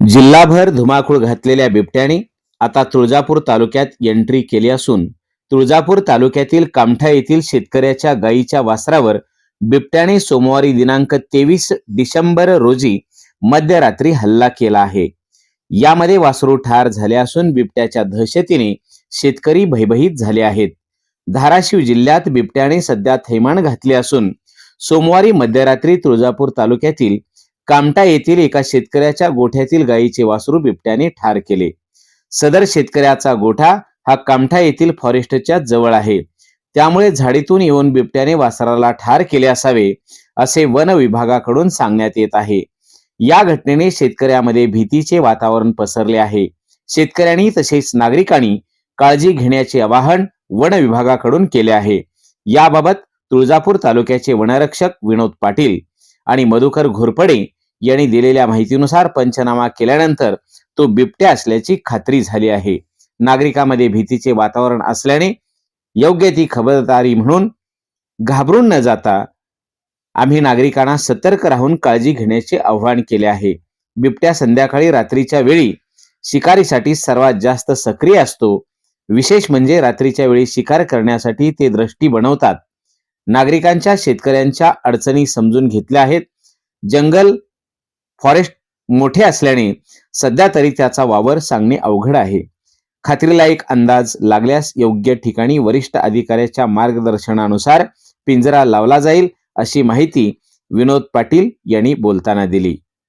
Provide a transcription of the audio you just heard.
जिल्हाभर धुमाकूळ घातलेल्या बिबट्याने आता तुळजापूर तालुक्यात एंट्री केली असून तुळजापूर तालुक्यातील कामठा येथील शेतकऱ्याच्या गायीच्या वासरावर बिबट्याने सोमवारी दिनांक तेवीस डिसेंबर रोजी मध्यरात्री हल्ला केला आहे. यामध्ये वासरू ठार झाले असून बिबट्याच्या दहशतीने शेतकरी भयभीत झाले आहेत. धाराशिव जिल्ह्यात बिबट्याने सध्या थैमान घातले असून सोमवारी मध्यरात्री तुळजापूर तालुक्यातील कामटा येथील एका शेतकऱ्याच्या गोठ्यातील गायीचे वासरू बिबट्याने ठार केले. सदर शेतकऱ्याचा गोठा हा कामठा येथील फॉरेस्टच्या जवळ आहे. त्यामुळे झाडीतून येऊन बिबट्याने वासराला ठार केले असावे असे वन विभागाकडून सांगण्यात येत आहे. या घटनेने शेतकऱ्यामध्ये भीतीचे वातावरण पसरले आहे. शेतकऱ्यांनी तसेच नागरिकांनी काळजी घेण्याचे आवाहन वन विभागाकडून केले आहे. याबाबत तुळजापूर तालुक्याचे वनरक्षक विनोद पाटील आणि मधुकर घोरपडे यांनी दिलेल्या माहितीनुसार पंचनामा केल्यानंतर तो बिबट्या असल्याची खात्री झाली आहे. नागरिकांमध्ये भीतीचे वातावरण असल्याने योग्य ती खबरदारी म्हणून घाबरून न जाता आम्ही नागरिकांना सतर्क राहून काळजी घेण्याचे आवाहन केले आहे. बिबट्या संध्याकाळी रात्रीच्या वेळी शिकारीसाठी सर्वात जास्त सक्रिय असतो. विशेष म्हणजे रात्रीच्या वेळी शिकार करण्यासाठी ते दृष्टी बनवतात. नागरिकांच्या शेतकऱ्यांच्या अडचणी समजून घेतल्या आहेत. जंगल फॉरेस्ट मोठे असल्याने सध्या तरी त्याचा वावर सांगणे अवघड आहे. खात्रीलायक अंदाज लागल्यास योग्य ठिकाणी वरिष्ठ अधिकाऱ्याच्या मार्गदर्शनानुसार पिंजरा लावला जाईल अशी माहिती विनोद पाटील यांनी बोलताना दिली.